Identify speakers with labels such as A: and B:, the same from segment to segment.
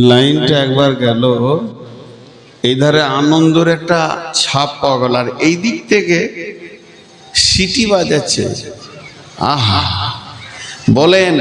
A: লাইনটা একবার গেল। এই ধারে আনন্দের একটা ছাপ পাওয়া গেল। আর এই দিক থেকে সিটি বাজাচ্ছে। আহা। বলেন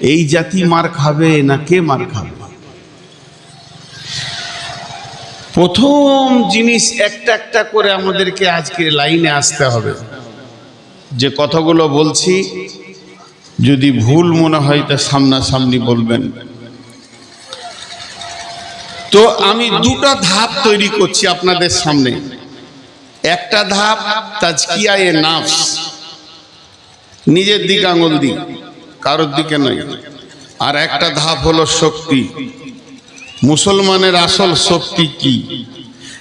A: এই জাতি মার খাবে না কে মার খাবে? প্রথম জিনিস একটা একটা করে আমাদেরকে আজকে লাইনে আসতে হবে। যে কথাগুলো বলছি যদি ভুল মনে হয় তা সামনাসামনি বলবেন। তো আমি দুটো ধাপ তৈরি করছি আপনাদের সামনে। একটা ধাপ তাজকিয়ায়ে নাফস। নিজের দিকে আঙুল দিক কারোর দিকে নয়। আর একটা ধাপ হলো শক্তি। মুসলমানের আসল শক্তি কি?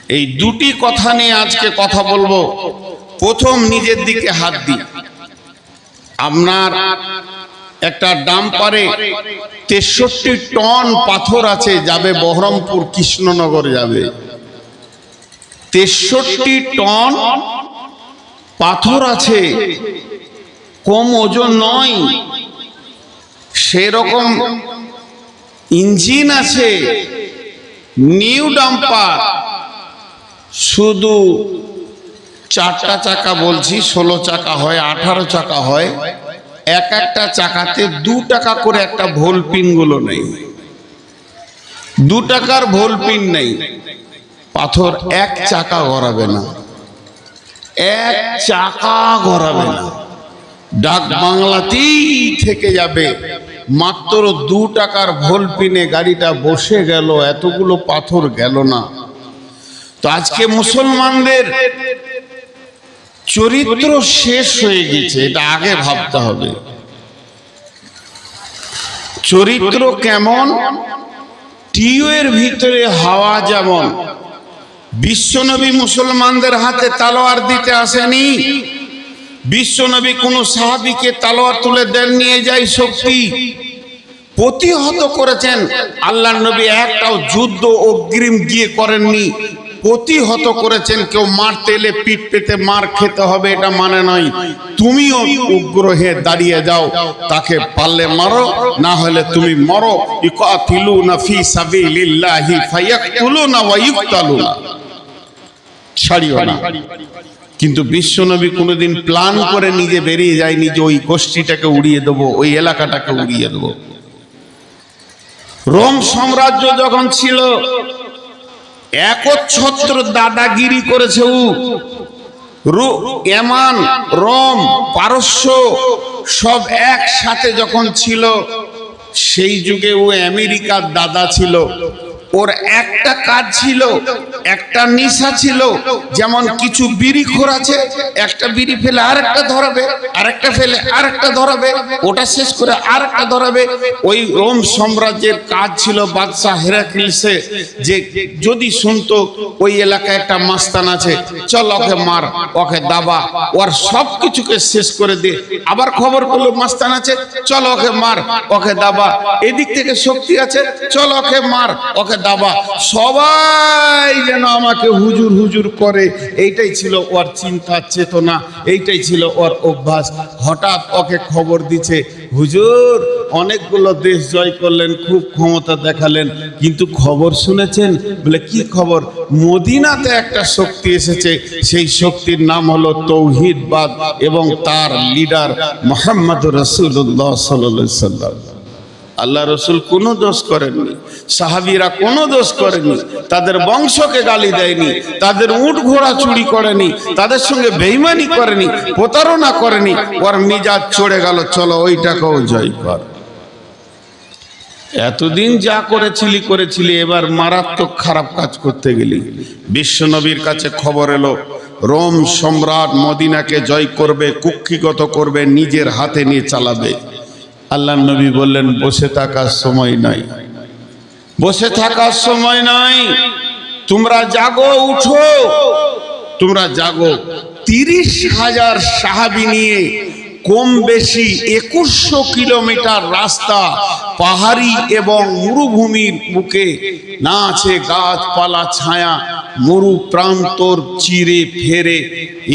A: এই দুটি কথা নিয়ে আজকে কথা বলব। প্রথম নিজের দিকে হাত দিই। আপনার একটা ডাম্পারে তেষট্টি টন পাথর আছে, যাবে বহরমপুর, কৃষ্ণনগর যাবে। তেষট্টি টন পাথর আছে, কম ওজন নয়, সেরকম ইঞ্জিন আছে, নিউ ডাম্পার। শুধু চারটা চাকা বলছি, ষোলো চাকা হয়, আঠারো চাকা হয়। এক একটা চাকাতে দু টাকা করে একটা ভোল পিনগুলো নেই। দু টাকার ভোল পিন নেই। পাথর এক চাকা গড়াবে না। এক চাকা গড়াবে না। ডাক বাংলাতেই থেকে যাবে। মাত্র দু টাকার ভোল পিনে গাড়িটা বসে গেল, এতগুলো পাথর গেল না। তো আজকে মুসলমানদের চরিত্র শেষ হয়ে গেছে, এটা আগে ভাবতে হবে। চরিত্র কেমন? টিউয়ের ভিতরে হাওয়া যেমন। বিশ্বনবী মুসলমানদের হাতে তালোয়ার দিতে আসেনি। বিশ্বনবী কোন সাহাবিকে তালোয়ার তুলে দেন নিয়ে যায় শক্তি। প্রতিহত করেছেন। আল্লাহ নবী একটাও যুদ্ধ অগ্রিম গিয়ে করেননি। প্রতিহত করেছেন কেউ মারতে এলে পিঠ পেতে মার খেতে হবে, এটা মানে নয় তুমিও উগ্র হয়ে দাঁড়িয়ে যাও, তাকে পারলে মারো, না হলে তুমি মরো। ইকাতিলু না ফি সাবিলিল্লাহি ফায়াকতুলুনা ওয়া ইউকতালুনা ছাড়িও না। কিন্তু বিশ্বনবী কোনোদিন প্ল্যান করে নিজে বেরিয়ে যায়নি যে ওই গোষ্ঠীটাকে উড়িয়ে দেবো, ওই এলাকাটাকে উড়িয়ে দেবো। রোম সাম্রাজ্য যখন ছিল একচ্ছত্র দাদাগিরি করেছে উ এমান, রম, পারস্য সব একসাথে যখন ছিল, সেই যুগে ও আমেরিকার দাদা ছিল। ওর একটা কাজ ছিল, একটা নিশা ছিল, যেমন কিছু বিড়ি খোর আছে, একটা বিড়ি ফেলে আরেকটা ধরাবে আর একটা ফেলে আরেকটা ধরাবে, ওটা শেষ করে আরেকটা ধরাবে। ওই রোম সাম্রাজ্যের কাজ ছিল বাদশাহ হেরাক্লিসে যে যদি শুনতো ওই এলাকায় একটা মাস্তান আছে, চল ওকে মার, ওকে দাবা, ওর সব কিছুকে শেষ করে দে। আবার খবর করল মাস্তান আছে, চল ওকে মার, ওকে দাবা। এদিক থেকে শক্তি আছে, চল ওকে মার, ওকে দাবা। সবাই যেন আমাকে হুজুর হুজুর করে, এইটাই ছিল ওর চিন্তা, চেতনা, এইটাই ছিল ওর অভ্যাস। হঠাৎ ওকে খবর দিছে, হুজুর, অনেকগুলো দেশ জয় করলেন, খুব ক্ষমতা দেখালেন, কিন্তু খবর শুনেছেন? বলে, কি খবর? মদিনাতে একটা শক্তি এসেছে, সেই শক্তির নাম হলো তৌহিদবাদ এবং তার লিডার মোহাম্মদ রসুল্লাহ সাল্লাহ সাল্লাম। আল্লাহ রসুল কোনো দোষ করেননি। সাহাবিরা কোনো দোষ করেনি তাদের বংশকে গালি দেয়নি। তাদের উট ঘোড়া চুরি করেনি। তাদের সঙ্গে বেইমানি করেনি, প্রতারণা করেনি। ওর মিজাজ চড়ে গেল, চলো ওইটাকেও জয় কর। এতদিন যা করেছিলি করেছিলি, এবার মারাত্মক খারাপ কাজ করতে গেলি। বিশ্বনবীর কাছে খবর এলো, রোম সম্রাট মদিনাকে জয় করবে, কুক্ষিগত করবে, নিজের হাতে নিয়ে চালাবে। আল্লাহ নবী বললেন, বসে থাকার সময় নাই। বসে থাকার সময় নাই? তোমরা জাগো, উঠো। তোমরা জাগো। তিরিশ হাজার সাহাবি নিয়ে কম বেশি একুশশো কিলোমিটার রাস্তা পাহাড়ি এবং মরুভূমির বুকে। না আছে গাছপালা, ছায়া, মরু প্রান্তর চিরে ফেরে।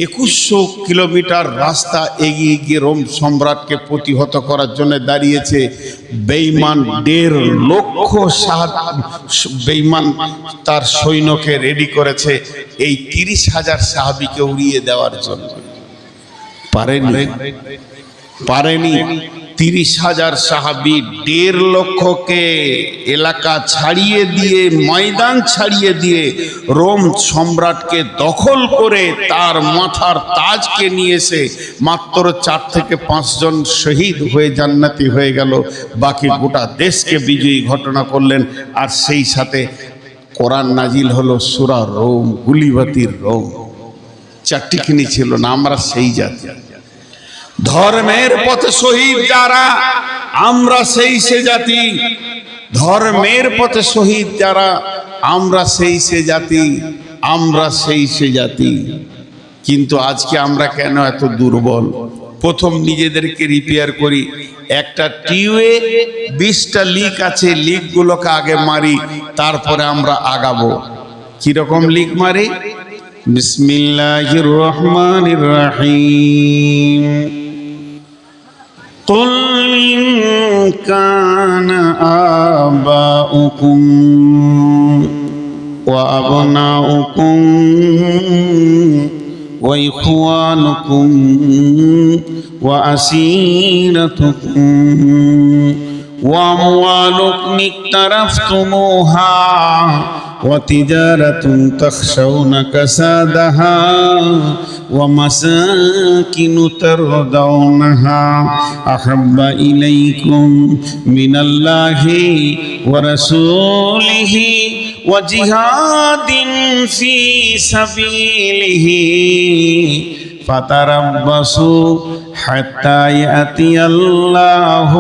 A: একুশশো কিলোমিটার রাস্তা এগিয়ে গিয়ে রোম সম্রাটকে প্রতিহত করার জন্য দাঁড়িয়েছে বেইমান দেড় লক্ষ বেইমান তার সৈন্যকে রেডি করেছে এই তিরিশ হাজার সাহাবিকে উড়িয়ে দেওয়ার জন্য। পারেনি। পারেনি তিরিশ হাজার সাহাবি, দেড় লক্ষকে এলাকা ছাড়িয়ে দিয়ে, ময়দান ছাড়িয়ে দিয়ে রোম সম্রাটকে দখল করে তার মাথার তাজকে নিয়ে এসে মাত্র চার থেকে পাঁচজন শহীদ হয়ে জান্নাতি হয়ে গেল। বাকি গোটা দেশকে বিজয়ী ঘটনা করলেন। আর সেই সাথে কোরআন নাজিল হলো সুরা রোম, গুলিবাতির রোম। চারটিখানি ছিল, না আমরা সেই জাতি। ধর্মের পথে শহীদ যারা, আমরা সেই সে জাতি। ধর্মের পথে শহীদ যারা, আমরা সেই সে জাতি, আমরা সেই সে জাতি। কিন্তু আজকে আমরা কেন এত দুর্বল? প্রথম নিজেদেরকে রিপেয়ার করি। একটা টিউবে বিশটা লিক আছে লিকগুলোকে আগে মারি, তারপরে আমরা আগাবো। কীরকম লিক মারি? بسم الله الرحمن الرحيم قل إن كان آباؤكم وأبناؤكم وإخوانكم وأسيرتكم وأموالكم اقترفتموها وتجارة تخشون كسادها ومساكن ترضونها أحب إليكم من الله ورسوله وجهاد في سبيله فتربصوا حتى يأتي الله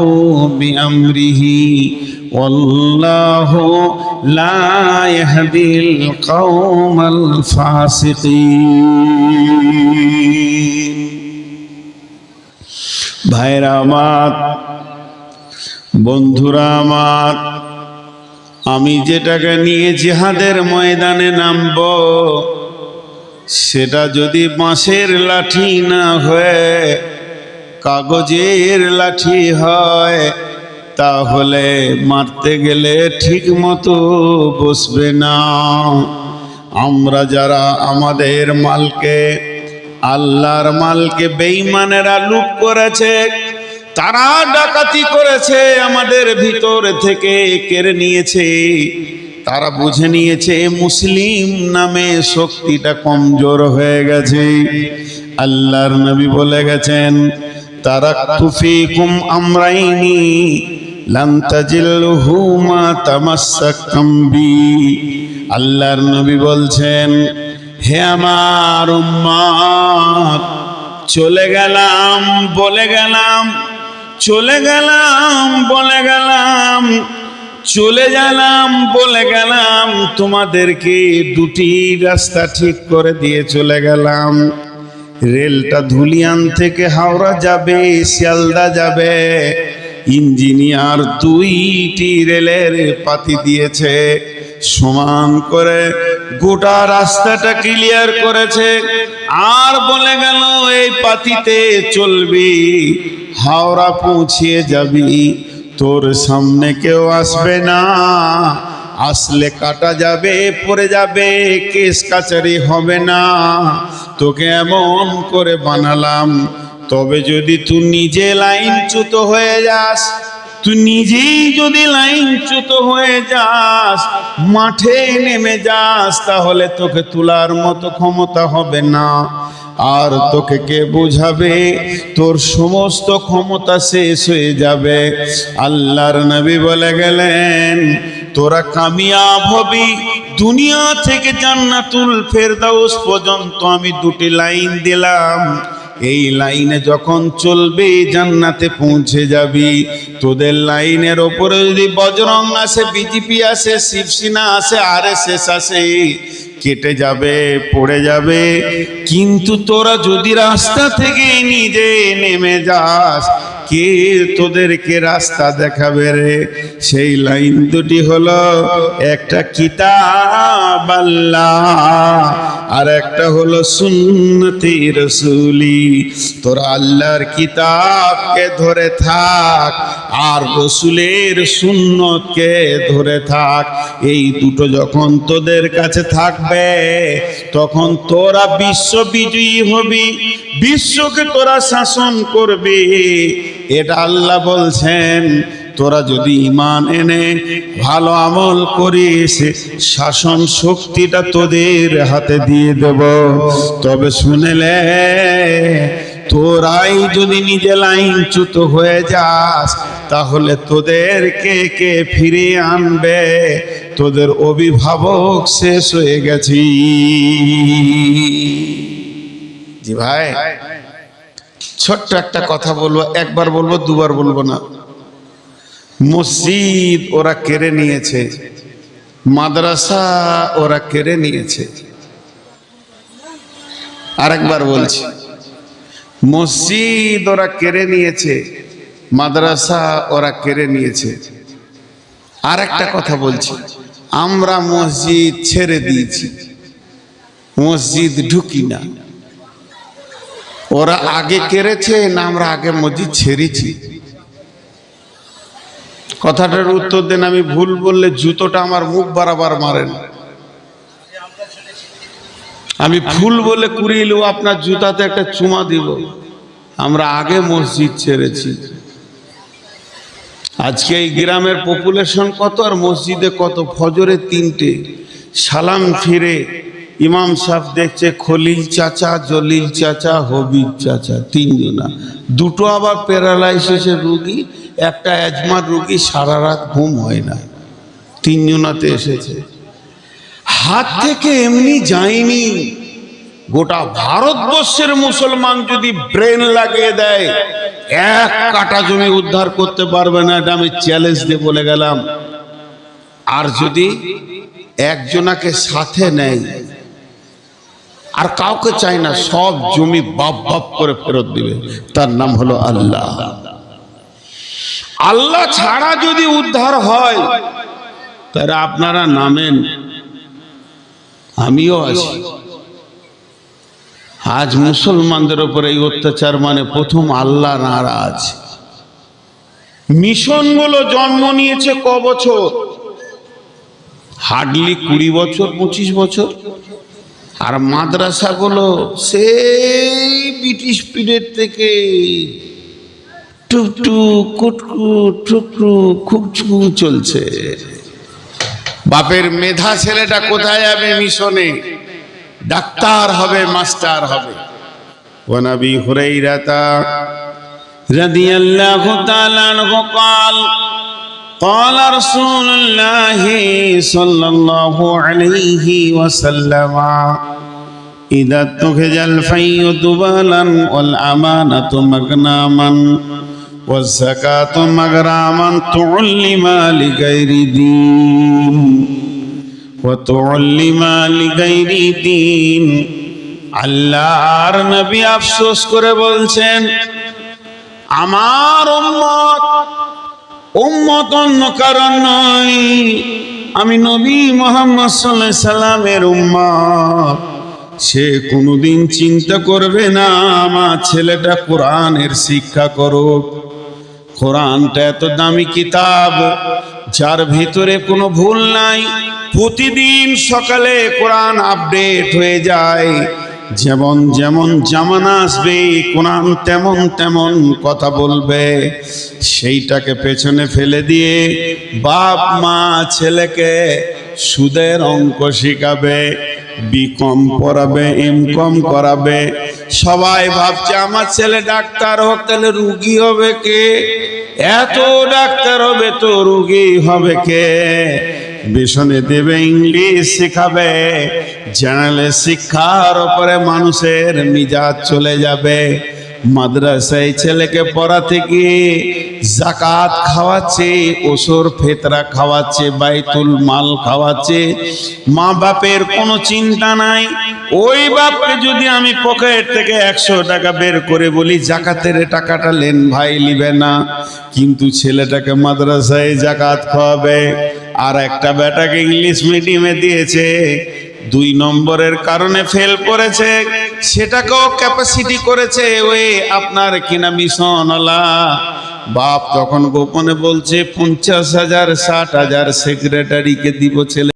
A: بأمره والله لا يهدي القوم الفاسقين ভাইরা আমার বন্ধুরা আমার আমি যেটাকে নিয়ে জিহাদের ময়দানে নামব সেটা যদি বাঁশের লাঠি না হয়ে কাগজের লাঠি হয় তাহলে মারতে গেলে ঠিক মতো বসবে না। আমরা যারা আমাদের মালকে, আল্লাহর মালকে বেঈমানেরা লুপ করেছে, তারা ডাকাতি করেছে, আমাদের ভিতর থেকে কেড়ে নিয়েছে। তারা বুঝে নিয়েছে মুসলিম নামে শক্তিটা কমজোর হয়ে গেছে। আল্লাহর নবী বলে গেছেন তারা তুফিকুম আমরাইনি লান তাজিল্লুহু মা তামাসসাকতুম বি আল্লাহর নবী বলছেন, হে আমার উম্মত, চলে গেলাম, বলে গেলাম, চলে গেলাম, বলে গেলাম, চলে গেলাম, বলে গেলাম, তোমাদেরকে দুটি রাস্তা ঠিক করে দিয়ে চলে গেলাম। রেলটা ধুলিয়ান থেকে হাওড়া যাবে, শিয়ালদা যাবে। ইঞ্জিনিয়ার দুইটি রেলের পাতি দিয়েছে। সমান করে গোটা রাস্তাটা ক্লিয়ার করেছে। আর বলে গেল, এই পাতিতে চলবি, হাওড়া পৌঁছিয়ে যাবি। তোর সামনে কেউ আসবে না। আসলে কাটা যাবে, পড়ে যাবে, কেস কাচারি হবে না। তোকে এমন করে বানালাম তবে যদি তুই নিজে লাইনচ্যুত হয়ে যাস, তুই নিজেই যদি লাইনচ্যুত হয়ে যাস, মাঠে নেমে যাস, তাহলে তোকে তোলার মতো ক্ষমতা হবে না। আর তোকে কে বোঝাবে? তোর সমস্ত ক্ষমতা শেষ হয়ে যাবে। আল্লাহর নবী বলে গেলেন, তোরা কামিয়াব হবি, দুনিয়া থেকে জান্নাতুল ফেরদাউস পর্যন্ত আমি দুটি লাইন দিলাম। এই লাইনে যখন চলবে, জান্নাতে পৌঁছে যাবি। তোদের লাইনের ওপরে যদি বজরং আসে, বিজেপি আসে, শিবসেনা আসে আর এস আসে, কেটে যাবে, পড়ে যাবে। কিন্তু তোরা যদি রাস্তা থেকে নিজে নেমে যাস কে তোদেরকে রাস্তা দেখাবে রে? সেই লাইন দুটি হলো, একটা কিতাব আল্লাহ আর একটা হলো সুন্নতি রসুলি। তোরা আল্লাহর কিতাবকে ধরে থাক আর রসুলের সুন্নতকে ধরে থাক। এই দুটো যখন তোদের কাছে থাকবে, তখন তোরা বিশ্ব বিজয়ী হবি, বিশ্বকে তোরা শাসন করবি। এটা আল্লাহ বলছেন, তোরা যদি ইমান এনে ভালো আমল করিস, শাসন শক্তিটা তোদের হাতে দিয়ে দেব। তবে শুনেলে, তোরাই যদি নিজে লাইনচ্যুত হয়ে যাস, তাহলে তোদেরকে কে ফিরিয়ে আনবে? তোদের অভিভাবক শেষ হয়ে গেছি। জি ভাই। ছোট্ট একটা কথা বলব, একবার বলব, দুবার বলব না। মসজিদ ওরা কেড়ে নিয়েছে, মাদ্রাসা ওরা কেড়ে নিয়েছে। আরেকবার বলছি, মসজিদ ওরা কেড়ে নিয়েছে, মাদ্রাসা ওরা কেড়ে নিয়েছে। আর একটা কথা বলছি, আমরা মসজিদ ছেড়ে দিয়েছি, মসজিদ ঢুকি না। ওরা আগে কেড়েছে না আমরা আগে মসজিদ ছেড়েছি। কথাটার উত্তর দেন, আমি ভুল বললে জুতোটা আমার মুখ বারাবার মারেন। আমি ফুল বলে কুড়িয়ে আপনার জুতাতে একটা চুমা দিব। আমরা আগে মসজিদ ছেড়েছি। আজকে এই গ্রামের পপুলেশন কত আর মসজিদে কত? ফজরে তিনটে, সালাম ফিরে ইমাম সাহেব দেখছে খলিল চাচা, জলিল চাচা, হবিব চাচা, তিনজনা। দুটো আবার প্যারালাইসিসের রুগী, একটা অ্যাজমার রুগী, সারা রাত ঘুম হয় না। তিনজনাতে এসেছে। হাত থেকে এমনি যায়নি। গোটা ভারতবর্ষের মুসলমান যদি ব্রেন লাগিয়ে দেয়, এক কাটা জমি উদ্ধার করতে পারবে না, এটা আমি চ্যালেঞ্জ দিয়ে বলে গেলাম। আর যদি একজনাকে সাথে নেয় আর কাউকে চাই না, সব জমি বাপ বাপ করে ফেরত দিবে। তার নাম হলো আল্লাহ। আল্লাহ ছাড়া যদি উদ্ধার হয় তারা আপনারা নামেন। আমিও আছি। আজ মুসলমানদের উপরে এই অত্যাচার মানে প্রথম আল্লাহ নারাজ। মিশনগুলো জন্ম নিয়েছে ক বছর? হার্ডলি কুড়ি বছর, পঁচিশ বছর? আর মাদ্রাসাগুলো সেই ব্রিটিশ পিরিয়ড থেকে টুকটু কুটকু টুকটু খুবচু চলছে বাপের মেধা ছেলেটা কোথায় যাবে মিশনে ডাক্তার হবে মাস্টার হবে ওনাবি হুরাইরাতা রাদিয়াল্লাহু তাআলা আনহু قال قال رسول الله صلى الله عليه وسلم إذا اتخذ الفي دبالا والأمانة مغناما والزكاة مغراما تعلم لغير دين وتعلم لغير دين আল্লাহর নবী আফসোস করে বলছেন আমার উম্মত উম্মত অন্য কারণ নয় আমি নবী মোহাম্মদ সাল্লাহ সাল্লামের উম্মত। সে কোনোদিন চিন্তা করবে না, আমার ছেলেটা কোরআনের শিক্ষা করুক। কোরআনটা এত দামি কিতাব, যার ভিতরে কোনো ভুল নাই। প্রতিদিন সকালে কোরআন আপডেট হয়ে যায়। যেমন যেমন জামানা আসবে, কোরআন তেমন তেমন কথা বলবে। সেইটাকে পেছনে ফেলে দিয়ে বাপ, মা, ছেলেকে সুদের অঙ্ক শিখাবে, বিকম পড়াবে এম কম করাবে। সবাই ভাবছে, আমার ছেলে ডাক্তার হোক, তাহলে রুগী হবে কে? এত ডাক্তার হবে তো রুগী হবে কে? বেসনে দেবে ইংলিশ শেখাবে জেনারেল শিক্ষার ওপরে মানুষের মিজাজ চলে যাবে। মাদ্রাসায় ছেলেকে পড়াতে গিয়ে জাকাত খাওয়াচ্ছে ওসর ফেতরা খাওয়াচ্ছে, বাইতুল মাল খাওয়াচ্ছে। মা বাপের কোনো চিন্তা নাই, ওই বাপকে যদি আমি পকেট থেকে একশো টাকা বের করে বলি জাকাতের টাকাটা লেন ভাই লিবে না। কিন্তু ছেলেটাকে মাদ্রাসায় জাকাত খাওয়াবে। আর একটা বেটাকে ইংলিশ মিডিয়ামে দিয়েছে। দুই নম্বরের কারণে ফেল করেছে। সেটাকেও ক্যাপাসিটি করেছে ওই আপনার কিনা মিশনওয়ালা বাপ তখন গোপনে বলছে, পঞ্চাশ হাজার, ষাট হাজার সেক্রেটারিকে দিব ছেলে